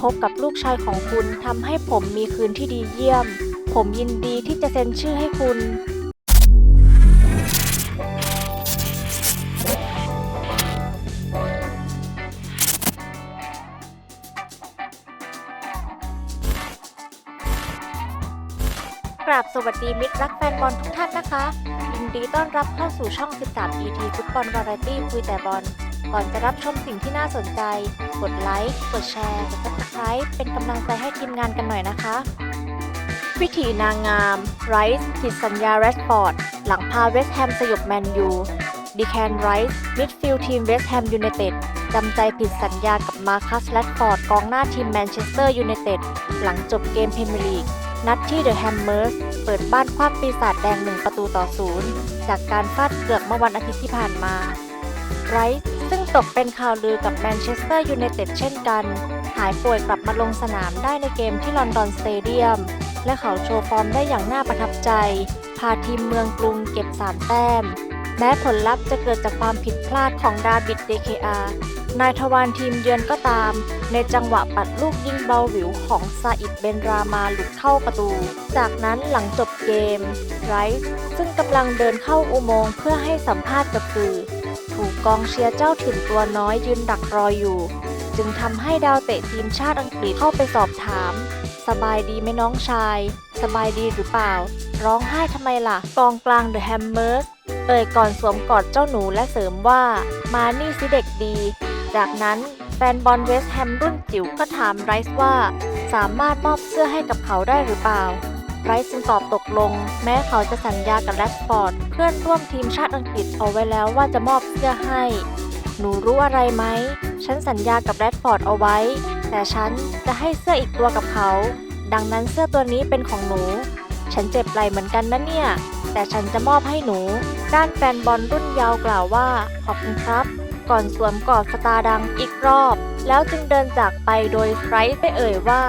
พบกับลูกชายของคุณทำให้ผมมีคืนที่ดีเยี่ยม ผมยินดีที่จะเซ็นชื่อให้คุณ กราบสวัสดีมิตรรักแฟนบอลทุกท่านนะคะ ยินดีต้อนรับเข้าสู่ช่อง 13 ET ฟุตบอลวาไรตี้คุยแต่บอล ก่อนจะรับชมสิ่งที่น่าสนใจ กดไลค์ กดแชร์ กด subscribe เป็นกำลังใจให้ทีมงานกันหน่อยนะคะ วิถีนางงามไรส์ผิดสัญญาแรดฟอร์ด หลังพาเวสต์แฮมสยบแมนยูดีแคนไรส์มิดฟิลด์ทีมเวสต์แฮมยูไนเต็ดจำใจผิดสัญญากับมาคัสแรดฟอร์ดกองหน้าทีมแมนเชสเตอร์ยูไนเต็ดหลังจบเกมพรีเมียร์ลีก นัดที่เดอะแฮมเมอร์สเปิดบ้านคว้าปีศาจแดงหนึ่งประตูต่อศูนย์จากการฟาดเกือกเมื่อวันอาทิตย์ที่ผ่านมาไรส์ ซึ่งตกเป็นข่าวลือกับแมนเชสเตอร์ยูไนเต็ดเช่นกัน หายป่วยกลับมาลงสนามได้ในเกมที่ลอนดอนสเตเดียม และเขาโชว์ฟอร์มได้อย่างน่าประทับใจ พาทีมเมืองกรุงเก็บ 3 แต้ม แม้ผลลัพธ์จะเกิดจากความผิดพลาดของดาบิดเดเคอานายทวารทีมเยือนก็ตาม ในจังหวะปัดลูกยิงเบาหวิวของซาอิดเบนรามาหลุดเข้าประตู จากนั้นหลังจบเกมไรส์ซึ่งกำลังเดินเข้าอุโมงค์เพื่อให้สัมภาษณ์กับสื่อ กองเชียร์เจ้าถิ่นตัวน้อยยืนดักรออยู่ จึงทำให้ดาวเตะทีมชาติอังกฤษเข้าไปสอบถาม สบายดีไหมน้องชาย สบายดีหรือเปล่า ร้องไห้ทำไมล่ะ กองกลางเดอะแฮมเมอร์สเอ่ยก่อนสวมกอดเจ้าหนูและเสริมว่า มานี่สิเด็กดี จากนั้นแฟนบอลเวสต์แฮมรุ่นจิ๋วก็ถามไรส์ว่า สามารถมอบเสื้อให้กับเขาได้หรือเปล่า ไรส์จึงตอบตกลง แม้เขาจะสัญญากับแรดฟอร์ดเพื่อนร่วมทีมชาติอังกฤษเอาไว้แล้วว่าจะมอบเสื้อให้ หนูรู้อะไรไหม ฉันสัญญากับแรดฟอร์ดเอาไว้ แต่ฉันจะให้เสื้ออีกตัวกับเขา ดังนั้นเสื้อตัวนี้เป็นของหนู ฉันเจ็บไหลเหมือนกันนะเนี่ย แต่ฉันจะมอบให้หนู ด้านแฟนบอลรุ่นเยาว์กล่าวว่า ขอบคุณครับ ก่อนสวมกอดสตาร์ดังอีกรอบ แล้วจึงเดินจากไปโดยไครส์ได้เอ่ยว่า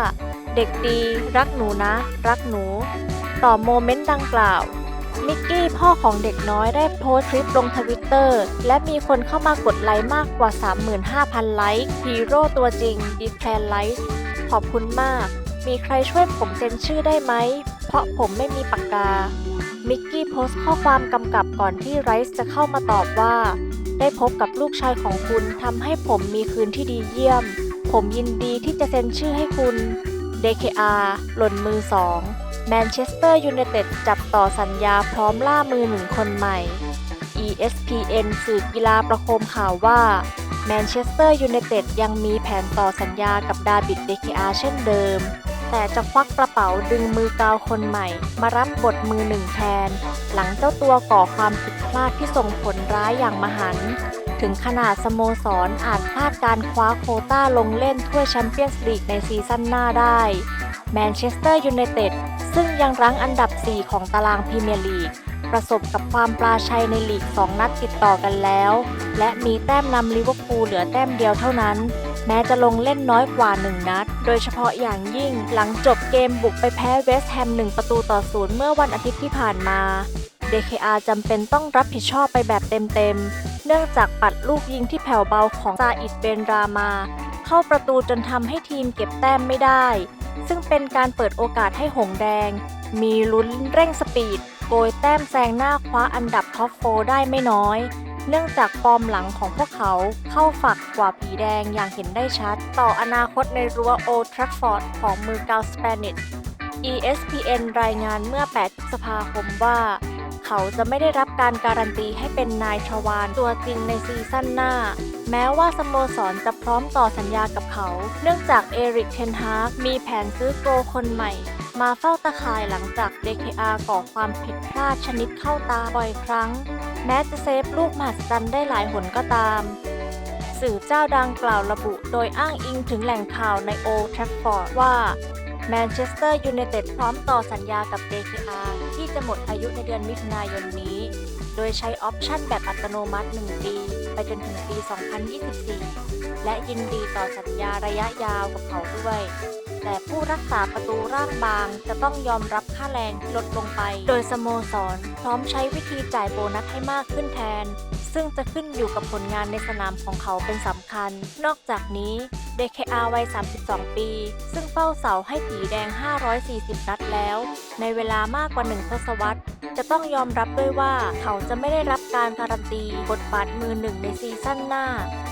เด็กดี รักหนูนะ รักหนู ต่อโมเมนต์ดังกล่าวมิกกี้พ่อของเด็กน้อยได้โพสต์คลิปลงทวิตเตอร์และมีคนเข้ามากดไลค์มากกว่า 35,000 ไลค์ฮีโร่ตัวจริงดีแคลนไลค์ขอบคุณมาก มีใครช่วยผมเซ็นชื่อได้ไหม เพราะผมไม่มีปากกา มิกกี้โพสต์ข้อความกำกับก่อนที่ไรซ์จะเข้ามาตอบว่า ได้พบกับลูกชายของคุณทำให้ผมมีคืนที่ดีเยี่ยม ผมยินดีที่จะเซ็นชื่อให้คุณ DKR หล่นมือสองแมนเชสเตอร์ยูไนเต็ดจับต่อสัญญาพร้อมล่ามือหนึ่งคนใหม่ ESPN สื่อกีฬาประโคมข่าวว่า แมนเชสเตอร์ยูไนเต็ดยังมีแผนต่อสัญญากับดาบิด DKR เช่นเดิม แต่จะควักกระเป๋าดึงมือกาวคนใหม่ มารับบทมือหนึ่งแทน หลังเจ้าตัวก่อความผิดพลาดที่ส่งผลร้ายอย่างมหันต์ ถึงขนาดสโมสรอาจพลาดการคว้าโคต้าลงเล่นถ้วยแชมเปี้ยนส์ลีกในซีซั่นหน้าได้ แมนเชสเตอร์ยูไนเต็ดซึ่งยังรั้งอันดับ 4 ของตารางพรีเมียร์ลีก ประสบกับความปราชัยในลีก 2 นัดติดต่อกันแล้ว และมีแต้มนำลิเวอร์พูลเหลือแต้มเดียวเท่านั้น แม้จะลงเล่นน้อยกว่า 1 นัด โดยเฉพาะอย่างยิ่งหลังจบเกมบุกไปแพ้เวสต์แฮม 1 ประตูต่อศูนย์เมื่อวันอาทิตย์ที่ผ่านมา DKR จำเป็นต้องรับผิดชอบไปแบบเต็มๆ นื่องจากปัดลูกยิงที่แผ่วเบาของซาอิดเบนรามา เข้าประตูจนทำให้ทีมเก็บแต้มไม่ได้ ซึ่งเป็นการเปิดโอกาสให้หงแดง มีลุ้นเร่งสปีดโกยแต้มแซงหน้าคว้าอันดับท็อปโฟได้ไม่น้อย เนื่องจากฟอร์มหลังของพวกเขาเข้าฝักกว่าผีแดงอย่างเห็นได้ชัด ต่ออนาคตในรั้วโอทรัฟฟอร์ดของมือกาวสเปนิช ESPN รายงานเมื่อ 8 พฤษภาคมว่า เขาจะไม่ได้รับการการันตีให้เป็นนายชวานตัวจริงในซีซั่นหน้า แม้ว่าสโมสรจะพร้อมต่อสัญญากับเขา เนื่องจากเอริกเทนฮากมีแผนซื้อโกคนใหม่ มาเฝ้าตะข่ายหลังจาก DKR ก่อความผิดพลาดชนิดเข้าตาบ่อยครั้ง แม้จะเซฟลูกมหัศจรรย์ได้หลายหนก็ตาม สื่อเจ้าดังกล่าวระบุโดยอ้างอิงถึงแหล่งข่าวในโอทรัฟฟอร์ดว่า แมนเชสเตอร์ยูไนเต็ดพร้อมต่อสัญญากับ DKR ที่จะหมดอายุในเดือนมิถุนายนนี้ โดยใช้ออปชั่นแบบอัตโนมัติ 1 ปี ไปจนถึงปี 2024 และยินดีต่อสัญญาระยะยาวกับเขาด้วย แต่ผู้รักษาประตูร่างบางจะต้องยอมรับค่าแรงที่ลดลงไป โดยสโมสรพร้อมใช้วิธีจ่ายโบนัสให้มากขึ้นแทน ซึ่งจะขึ้นอยู่กับผลงานในสนามของเขาเป็นสำคัญ นอกจากนี้ DKR วัย 32 ปี ซึ่งเฝ้าเสาให้ผีแดง 540 นัดแล้ว ในเวลามากกว่าหนึ่งทศวรรษ จะต้องยอมรับด้วยว่าเขาจะไม่ได้รับการการันตีบทบาทมือหนึ่งในซีซั่นหน้า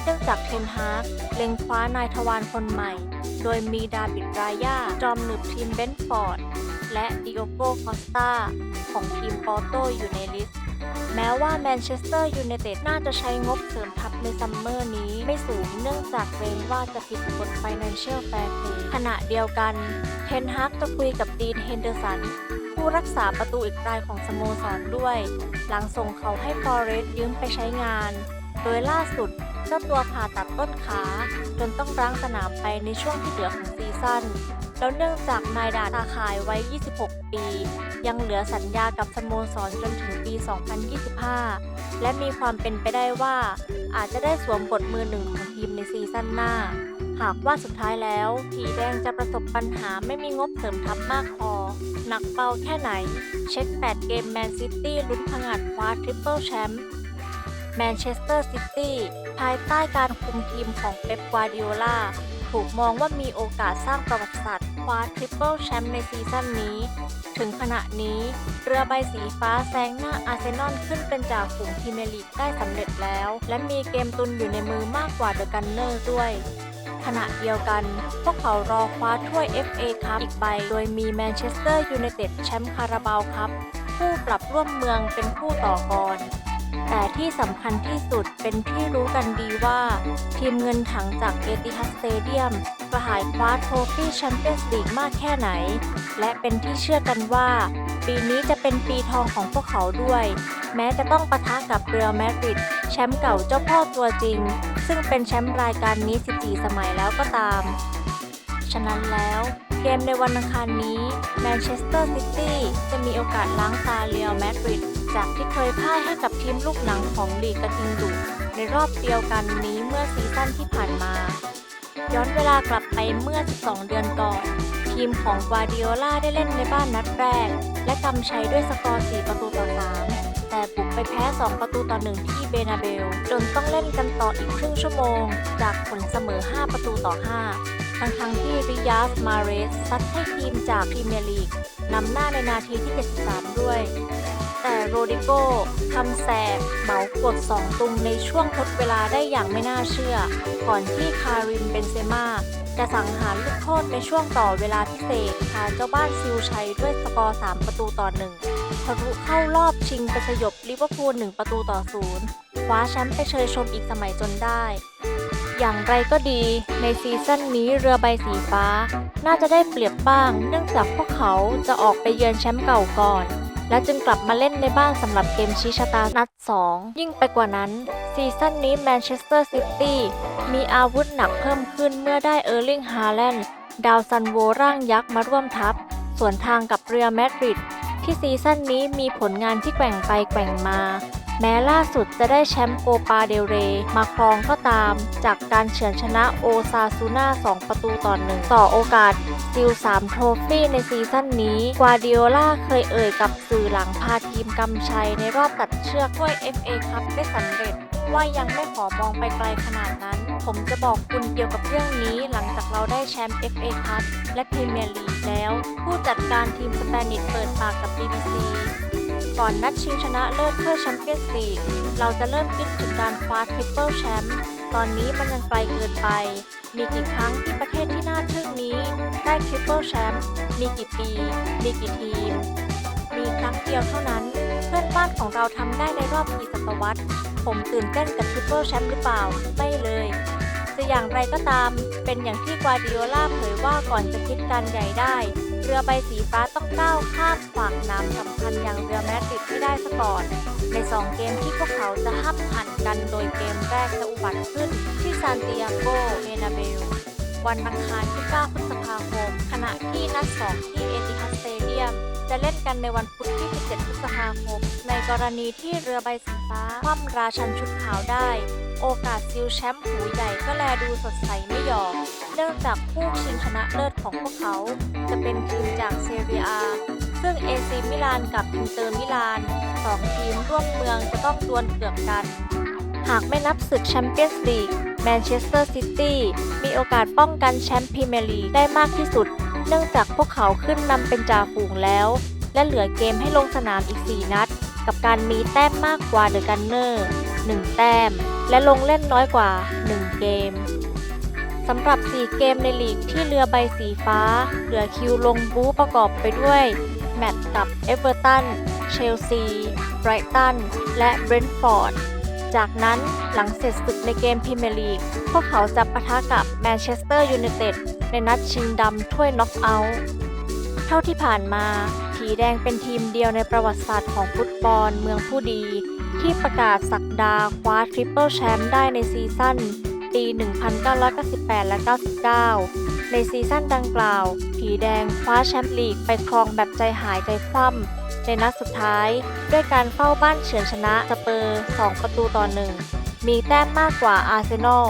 เนื่องจากเทนฮาร์กเล็งคว้านายทวารคนใหม่ โดยมีดาบิดรายาจอมหนึบทีมเบนฟอร์ด และดิโอโกคอสตาของทีมปอร์โตอยู่ในลิสต์ แม้ว่าแมนเชสเตอร์ยูไนเต็ดน่าจะใช้งบเสริมทัพในซัมเมอร์นี้ไม่สูงเนื่องจากเกรงว่าจะผิดกฎ Financial Fair Play ขณะเดียวกันเทนฮากจะคุยกับดีนเฮนเดอร์สัน ผู้รักษาประตูอีกรายของสโมสรด้วย หลังส่งเขาให้ฟอเรสต์ยืมไปใช้งาน โดยล่าสุดเจ้าตัวผ่าตัดต้นขา จนต้องร้างสนามไปในช่วงที่เหลือของซีซั่น แล้วเนื่องจากนายดาตาขายไว้ 26 ปี ยังเหลือสัญญากับสโมสรจนถึงปี 2025 และมีความเป็นไปได้ว่า อาจจะได้สวมบทมือหนึ่งของทีมในซีซั่นหน้า หากว่าสุดท้ายแล้วผีแดงจะประสบปัญหาไม่มีงบเสริมทัพมากพอ หนักเบาแค่ไหน เช็ค 8 เกมแมนซิตี้ลุ้นผงาดคว้าทริปเปิลแชมป์แมนเชสเตอร์ซิตี้ภายใต้การคุมทีมของเป๊ป กวาร์ดิโอลาถูกมองว่ามีโอกาสสร้างประวัติศาสตร์ คว้าทริปเปิลแชมป์ในซีซั่นนี้ ถึงขณะนี้ เรือใบสีฟ้าแซงหน้าอาร์เซนอลขึ้นเป็นจ่าฝูงพรีเมียร์ลีกได้สำเร็จแล้ว และมีเกมตุนอยู่ในมือมากกว่าเดอะกันเนอร์ด้วยขณะเดียวกัน พวกเขารอคว้าถ้วย FA คัพอีกใบ โดยมีแมนเชสเตอร์ยูไนเต็ดแชมป์คาราบาวคัพผู้ปรับร่วมเมืองเป็นผู้ต่อกร แต่ที่สำคัญที่สุดเป็นที่รู้กันดีว่า ทีมเงินถังจากเอติฮัสเตเดียมกระหายคว้าโทฟี่แชมเปี้ยนส์ลีกมากแค่ไหน และเป็นที่เชื่อกันว่า ปีนี้จะเป็นปีทองของพวกเขาด้วย แม้จะต้องปะทะกับเรอัลมาดริดแชมป์เก่าเจ้าพ่อตัวจริง ซึ่งเป็นแชมป์รายการนี้ 14 สมัยแล้วก็ตาม ฉะนั้นแล้วเกมในวันอังคารนี้แมนเชสเตอร์ซิตี้จะมีโอกาสล้างตาเรอัลมาดริด จากที่เคยพ่ายให้กับทีมลูกหนังของลีกกระทิงดุในรอบเดียวกันนี้เมื่อซีซั่นที่ผ่านมา ย้อนเวลากลับไปเมื่อ 12 เดือนก่อน ทีมของวาดิโอลาได้เล่นในบ้านนัดแรก และกำชัยด้วยสกอร์ 4 ประตูต่อ 3 แต่บุกไปแพ้ 2 ประตูต่อ 1 ที่เบนาเบล จนต้องเล่นกันต่ออีกครึ่งชั่วโมง จากผลเสมอ 5 ประตูต่อ 5ทั้งทั้งที่ริยาสมาเรสซัดให้ทีมจากพรีเมียร์ลีกนำหน้าในนาทีที่ 73 ด้วย แต่โรดิโกทำแสบเหมากดสองตุงในช่วงทดเวลาได้อย่างไม่น่าเชื่อ ก่อนที่คาริมเบนเซม่าจะสังหารลูกโทษในช่วงต่อเวลาพิเศษพาเจ้าบ้านซิลชัยด้วยสกอร์ 3 ประตูต่อ1ทะลุเข้ารอบชิงไปสยบลิเวอร์พูล 1 ประตูต่อ0คว้าแชมป์ไปเชยชมอีกสมัยจนได้อย่างไรก็ดีในซีซั่นนี้เรือใบสีฟ้า น่าจะได้เปรียบบ้าง เนื่องจากพวกเขาจะออกไปเยือนแชมป์เก่าก่อน และจึงกลับมาเล่นในบ้านสำหรับเกมชี้ชะตานัด 2 ยิ่งไปกว่านั้น ซีซั่นนี้แมนเชสเตอร์ซิตี้มีอาวุธหนักเพิ่มขึ้นเมื่อได้เออร์ลิงฮาแลนด์ดาวซันโวร่างยักษ์มาร่วมทัพ ส่วนทางกับเรียลมาดริดที่ซีซั่นนี้มีผลงานที่แกว่งไปแกว่งมา แม้ล่าสุดจะได้แชมป์โกปาเดลเร มาครองก็ตาม จากการเฉือนชนะโอซาซูน่า 2 ประตูต่อหนึ่งต่อโอกาสซิล3โทรฟี่ในซีซั่นนี้ กวาดิโอลาเคยเอ่ยกับสื่อหลังพาทีมกำชัยในรอบตัดเชือกถ้วย FA คัพได้สำเร็จ ว่ายังไม่ขอมองไปไกลขนาดนั้น ผมจะบอกคุณเกี่ยวกับเรื่องนี้หลังจากเราได้แชมป์ FA คัพและพรีเมียร์ลีกแล้ว ผู้จัดการทีมสเปนิชเปิดปากกับ BBC ก่อนนัดชิงชนะเลิศเพื่อแชมเปี้ยนส์ลีก เราจะเริ่มคิดถึงการคว้าทริปเปิลแชมป์ตอนนี้มันยังไกลเกินไป มีกี่ครั้งที่ประเทศที่น่าทึ่งนี้ ได้ทริปเปิลแชมป์มีกี่ปี มีกี่ทีม มีครั้งเดียวเท่านั้น เพื่อนบ้านของเราทำได้ในรอบกี่ศตวรรษ ผมตื่นเต้นกับทริปเปิลแชมป์หรือเปล่า ไม่เลยจะอย่างไรก็ตาม เป็นอย่างที่กวาดิโอลาเผยว่าก่อนจะคิดการใหญ่ได้ รือใบสีฟ้าต้องก้าวข้ามขวากน้ำสำคัญอย่างเรือแมดริดให้ได้ซะก่อน ใน 2 เกมที่พวกเขาจะห้ามหันกันโดยเกมแรกจะอุบัติขึ้นที่ซานติอาโกเบนาเบลวันอังคารที่ 9 พฤษภาคม ขณะที่นัด2ที่เอติฮัสเตเดียม จะเล่นกันในวันพุธที่ 17 พฤษภาคม ในกรณีที่เรือใบสีฟ้าคว่ำราชันชุดขาวได้ โอกาสซิลแชมป์หูใหญ่ก็แลดูสดใสไม่หยอก เนื่องจากคู่ชิงชนะเลิศ ของพวกเขา จะเป็นทีมจากเซเรียอาซึ่งเอซีมิลานกับอินเตอร์มิลานสองทีมร่วมเมืองจะต้องดวลเกือกกัน หากไม่นับศึกแชมเปี้ยนส์ลีกแมนเชสเตอร์ซิตี้มีโอกาสป้องกันแชมป์พรีเมียร์ลีกได้มากที่สุด เนื่องจากพวกเขาขึ้นนำเป็นจ่าฝูงแล้ว และเหลือเกมให้ลงสนามอีก 4 นัด กับการมีแต้มมากกว่าเดอะกันเนอร์ 1 แต้ม และลงเล่นน้อยกว่า 1 เกม สำหรับ 4 เกมในลีกที่เรือใบสีฟ้า เหลือคิวลงบู๊ประกอบไปด้วย แมตช์กับเอเวอร์ตัน เชลซี ไบรตัน และเบรนท์ฟอร์ด จากนั้นหลังเสร็จศึกในเกมพรีเมียร์ลีก พวกเขาจะปะทะกับแมนเชสเตอร์ยูไนเต็ดในนัดชิงดำถ้วยน็อกเอาท์ เท่าที่ผ่านมา ผีแดงเป็นทีมเดียวในประวัติศาสตร์ของฟุตบอลเมืองผู้ดี ที่ประกาศสักดาคว้าทริปเปิลแชมป์ได้ในซีซั่น ปี 1998 และ 99 ในซีซั่นดังกล่าว ผีแดงคว้าแชมป์ลีกไปครองแบบใจหายใจคว่ำในนัดสุดท้าย ด้วยการเฝ้าบ้านเฉือนชนะสเปอร์ 2 ประตูต่อหนึ่งมีแต้มมากกว่าอาร์เซนอล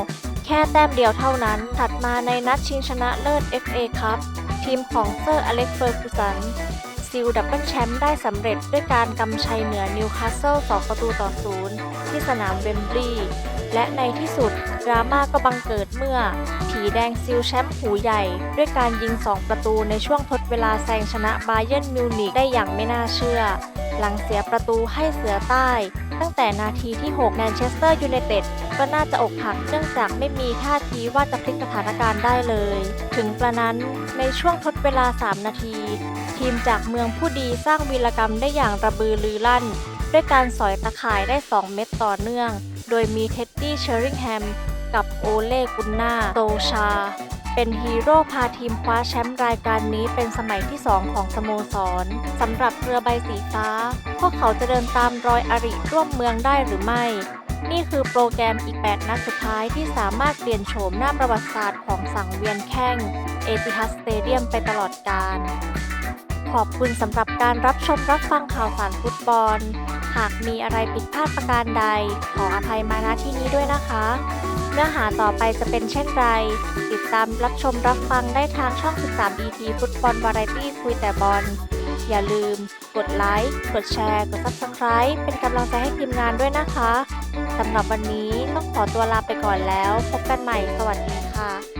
แค่แต้มเดียวเท่านั้น ถัดมาในนัดชิงชนะเลิศ FA คัพทีมของเซอร์อเล็กซ์เฟอร์กูสันซิลดับเบิลแชมป์ได้สำเร็จด้วยการกำชัยเหนือนิวคาสเซิล2ประตูต่อศูนย์ที่สนามเวมบลีย์และในที่สุด ดราม่าก็บังเกิดเมื่อ ผีแดงซิลแชมป์หูใหญ่ ด้วยการยิง 2 ประตูในช่วงทดเวลาแซงชนะบาเยิร์นมิวนิกได้อย่างไม่น่าเชื่อ หลังเสียประตูให้เสือใต้ ตั้งแต่นาทีที่ 6 แมนเชสเตอร์ยูไนเต็ดก็น่าจะอกหักเนื่องจากไม่มีท่าทีว่าจะพลิกสถานการณ์ได้เลย ถึงกระนั้นในช่วงทดเวลา 3 นาที ทีมจากเมืองผู้ดีสร้างวีรกรรมได้อย่างระบือลือลั่น ด้วยการสอยตะข่ายได้ 2 เม็ดต่อเนื่อง โดยมีเท็ดดี้ เชอริงแฮม กับโอเล่กุนนาโตชา เป็นฮีโร่พาทีมคว้าแชมป์รายการนี้เป็นสมัยที่ 2 ของสโมสรสำหรับเรือใบสีฟ้า พวกเขาจะเดินตามรอยอริร่วมเมืองได้หรือไม่ นี่คือโปรแกรมอีก 8 นัดสุดท้ายที่สามารถเปลี่ยนโฉมหน้าประวัติศาสตร์ของสังเวียนแข้งเอติฮัสสเตเดียมไปตลอดกาลขอบคุณสำหรับการรับชมรับฟังข่าวสารฟุตบอล หากมีอะไรผิดพลาดประการใด ขออภัยมาณที่นี้ด้วยนะคะ เนื้อหาต่อไปจะเป็นเช่นไร ติดตามรับชมรับฟังได้ทางช่อง 13 BT ฟุตบอลวาไรตี้คุยแต่บอล อย่าลืม กดไลค์ กดแชร์ กด Subscribe เป็นกำลังใจให้ทีมงานด้วยนะคะ สำหรับวันนี้ต้องขอตัวลาไปก่อนแล้ว พบกันใหม่ สวัสดีค่ะ